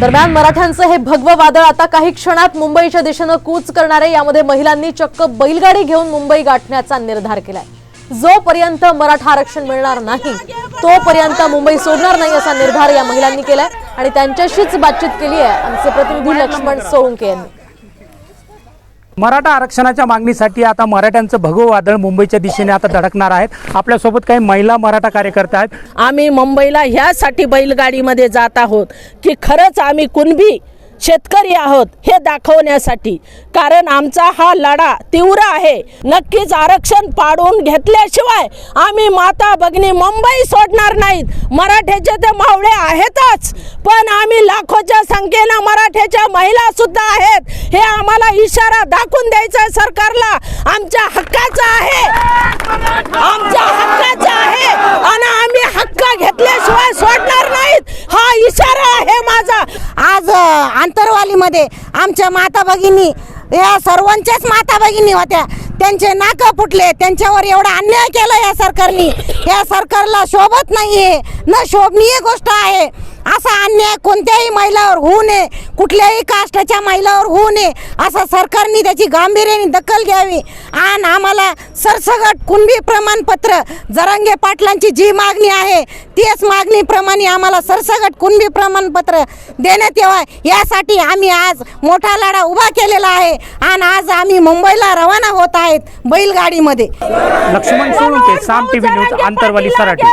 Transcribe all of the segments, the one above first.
दरम्यान मराठ्यांचं हे भगवं वादळ आता काही क्षणात मुंबईच्या दिशेनं कूच करणार आहे. यामध्ये महिलांनी चक्क बैलगाडी घेऊन मुंबई गाठण्याचा निर्धार केलाय. जोपर्यंत मराठा आरक्षण मिळणार नाही तोपर्यंत मुंबई सोडणार नाही असा निर्धार या महिलांनी केलाय. आणि त्यांच्याशीच बातचीत केली आहे आमचे प्रतिनिधी लक्ष्मण सोळुंके यांनी. मराठा आरक्षणाच्या मागणीसाठी आता मराठ्यांचं भगव वादळ मुंबईच्या दिशेने आता धडकणार आहेत. आपल्यासोबत काही महिला मराठा कार्यकर्ता आहेत. आम्ही मुंबईला ह्यासाठी बैलगाडीमध्ये जात आहोत की खरंच आम्ही कुणबी शेतकरी आहोत हे दाखवण्यासाठी. कारण आमचा हा लढा तीव्र आहे. नक्कीच आरक्षण पाडून घेतल्याशिवाय आम्ही माता भगिनी मुंबई सोडणार नाहीत. मराठ्याचे ते मावळे आहेतच. पण आम्ही लाखोच्या संख्येनं मराठ्याच्या महिला सुद्धा आहेत. हे आम्हाला इशारा दाखवून द्यायचा आहे सरकारला. आमच्या हक्काचा आहे. आमच्या हक्काचा आहे. आणि आम्ही हक्क घेतल्याशिवाय सोडणार नाहीत. हा इशारा आहे माझा. आज आंतरवालीमध्ये आमच्या माता भगिनी या सर्वांच्याच माता भगिनी होत्या. त्यांचे नाक फुटले. त्यांच्यावर एवढा अन्याय केला या सरकारने. या सरकारला शोभत नाहीये. न शोभनीय गोष्ट आहे. असा अन्याय कोणत्याही महिलावर होऊ नये. कुठल्याही कास्टाच्या महिलावर होऊ नये. असं सरकारने त्याची गांभीर्याने दखल घ्यावी. आणि आम्हाला सरसगट कुणबी प्रमाणपत्र जरांगे पाटलांची जी मागणी आहे तीच मागणीप्रमाणे आम्हाला सरसगट कुणबी प्रमाणपत्र देण्यात यावं. यासाठी आम्ही आज मोठा लढा उभा केलेला आहे. आणि आज आम्ही मुंबईला रवाना होत आहेत बैलगाडीमध्ये. Laxman Solunke Saam TV news Antarwali Sarathi.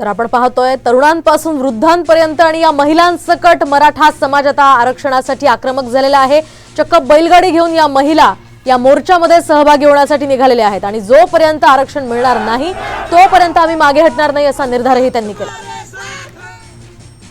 तर आपण पाहतोय तरुणांपासून वृद्धांपर्यंत आणि या महिलांसकट मराठा समाज आता आरक्षणासाठी आक्रमक झालेला आहे. चक्क बैलगाडी घेऊन या महिला या मोर्चामध्ये सहभागी होण्यासाठी निघालेल्या आहेत आणि जोपर्यंत आरक्षण मिळणार नाही तोपर्यंत आम्ही मागे हटणार नाही असा निर्धारही त्यांनी केला.